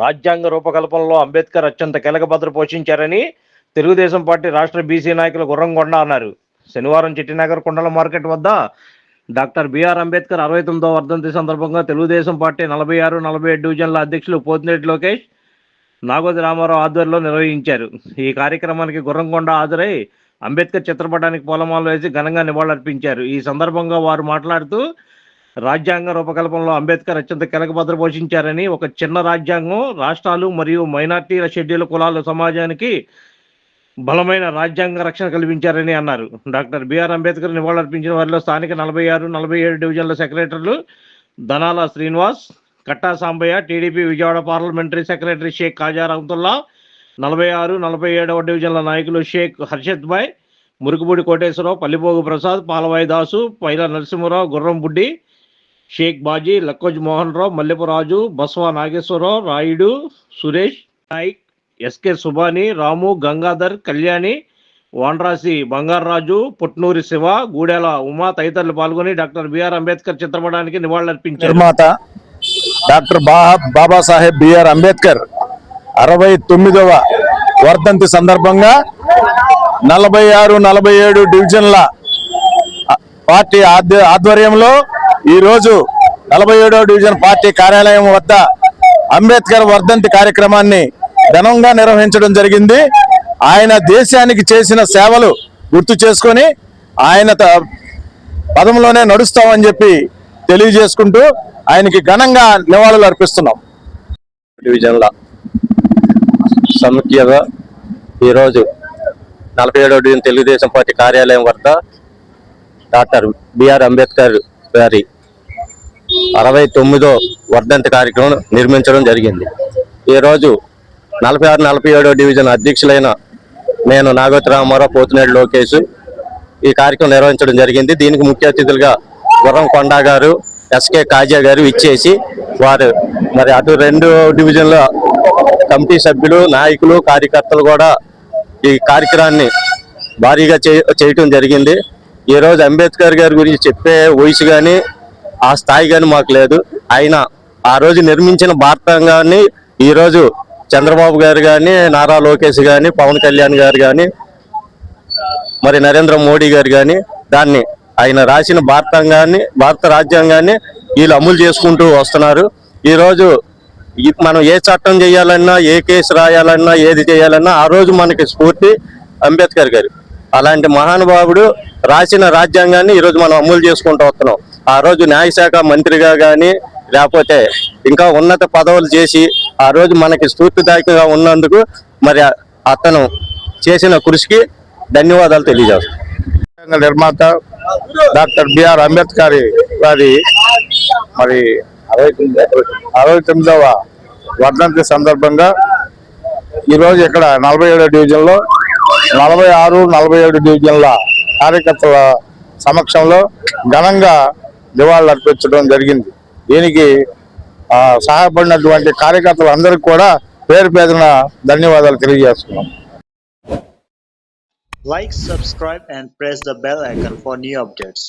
రాజ్యాంగ రూపకల్పనలో అంబేద్కర్ అత్యంత కీలక పాత్ర పోషించారని తెలుగుదేశం పార్టీ రాష్ట్ర బీసీ నాయకులు గుర్రంకొండ అన్నారు. శనివారం చిట్టినగర్ కుండల మార్కెట్ వద్ద డాక్టర్ బిఆర్ అంబేద్కర్ అరవై తొమ్మిదో వర్ధంతి సందర్భంగా తెలుగుదేశం పార్టీ నలభై ఆరు నలభై ఏడు డివిజన్ల అధ్యక్షులు పోతినేటి లోకేష్ నాగోది రామారావు ఆధ్వర్యంలో నిర్వహించారు. ఈ కార్యక్రమానికి గుర్రంకొండ హాజరై అంబేద్కర్ చిత్రపటానికి పూలమాలలు వేసి ఘనంగా నివాళులర్పించారు. ఈ సందర్భంగా వారు మాట్లాడుతూ రాజ్యాంగ రూపకల్పనలో అంబేద్కర్ అత్యంత కీలక పాత్ర పోషించారని ఒక చిన్న రాజ్యాంగం రాష్ట్రాలు మరియు మైనార్టీల షెడ్యూల్ కులాల సమాజానికి బలమైన రాజ్యాంగ రక్షణ కల్పించారని అన్నారు. డాక్టర్ బిఆర్ అంబేద్కర్ నివాళులర్పించిన వారిలో స్థానిక నలభై ఆరు నలభై ఏడు డివిజన్ల సెక్రటరీలు Dhanala Srinivas Katta Sambaiah TDP Vijayawada parliamentary secretary Sheikh Kaja Rahamatulla నలభై ఆరు నలభై ఏడవ డివిజన్ల నాయకులు షేక్ హర్షద్ భాయ్ మురుగుపూడి కోటేశ్వరరావు పల్లిపోగు ప్రసాద్ పాలవాయి దాసు పైల నరసింహరావు గుర్రం బుడ్డి షేక్ బాజీ లక్కోజ్ మోహన్ రావు మల్లెపురాజు బసవ నాగేశ్వరరావు రాయుడు సురేష్ నాయక్ ఎస్కే సుబాని రాము గంగాధర్ కళ్యాణి వాండ్రాసి బంగారరాజు పుట్నూరి శివ గూడెల ఉమా తదితరులు పాల్గొని డాక్టర్ బిఆర్ అంబేద్కర్ చిత్రపటానికి నివాళులర్పించారు. నిర్మాత డాక్టర్ బాబాసాహెబ్ బిఆర్ అంబేద్కర్ అరవై తొమ్మిదవ వర్ధంతి సందర్భంగా నలభై ఆరు నలభై ఏడు డివిజన్ల పార్టీ ఆధ్వర్యంలో ఈరోజు నలభై ఏడవ డివిజన్ పార్టీ కార్యాలయం వద్ద అంబేద్కర్ వర్ధంతి కార్యక్రమాన్ని ఘనంగా నిర్వహించడం జరిగింది. ఆయన దేశానికి చేసిన సేవలు గుర్తు చేసుకొని ఆయన త- పదంలోనే నడుస్తామని చెప్పి తెలియజేసుకుంటూ ఆయనకి ఘనంగా నివాళులు అర్పిస్తున్నాం. డివిజన్ల సముఖ్యంగా ఈరోజు నలభై ఏడవ డివిజన్ తెలుగుదేశం పార్టీ కార్యాలయం వద్ద డాక్టర్ బిఆర్ అంబేద్కర్ గారి అరవై తొమ్మిదో వర్ధంతి కార్యక్రమం నిర్మించడం జరిగింది. ఈరోజు నలభై ఆరు నలభై ఏడో డివిజన్ అధ్యక్షులైన నేను నాగోతి రామారావు పోతినేడు లోకేష్ ఈ కార్యక్రమం నిర్వహించడం జరిగింది. దీనికి ముఖ్య అతిథులుగా గుర్రం కొండ గారు ఎస్కే కాజా గారు ఇచ్చేసి వారు మరి అటు రెండు డివిజన్ల కమిటీ సభ్యులు నాయకులు కార్యకర్తలు కూడా ఈ కార్యక్రమాన్ని భారీగా చేయటం జరిగింది. ఈ రోజు అంబేద్కర్ గారి గురించి చెప్పే వయసు కానీ ఆ స్థాయి కానీ మాకు లేదు. ఆయన ఆ రోజు నిర్మించిన భారతాంగాన్ని ఈ రోజు చంద్రబాబు గారు కానీ నారా లోకేష్ కానీ పవన్ కళ్యాణ్ గారు కానీ మరి నరేంద్ర మోడీ గారు కానీ దాన్ని ఆయన రాసిన భారతాంగాన్ని భారత రాజ్యాంగాన్ని వీళ్ళు అమలు చేసుకుంటూ వస్తున్నారు. ఈరోజు ఈ- మనం ఏ చట్టం చేయాలన్నా ఏ కేసు రాయాలన్నా ఏది చేయాలన్నా ఆ రోజు మనకి స్ఫూర్తి అంబేద్కర్ గారు. అలాంటి మహానుభావుడు రాసిన రాజ్యాంగాన్ని ఈరోజు మనం అమలు చేసుకుంటూ వస్తున్నాం. ఆ రోజు న్యాయశాఖ మంత్రిగా కానీ లేకపోతే ఇంకా ఉన్నత పదవులు చేసి ఆ రోజు మనకి స్ఫూర్తిదాయకంగా ఉన్నందుకు మరి అతను చేసిన కృషికి ధన్యవాదాలు తెలియజేస్తాను నిర్మాత డాక్టర్ బిఆర్ అంబేద్కర్ గారి మరి అరవై తొమ్మిదవ వర్ధంతి సందర్భంగా ఈరోజు ఇక్కడ నలభై ఏడో డివిజన్లో నలభై ఆరు నలభై ఏడు డివిజన్ల కార్యకర్తల సమక్షంలో ఘనంగా నివాళులు అర్పించడం జరిగింది. దీనికి సహాయపడినటువంటి కార్యకర్తలందరికీ కూడా పేరు పేరున ధన్యవాదాలు తెలియజేస్తున్నాం. Like subscribe and press the bell icon for new updates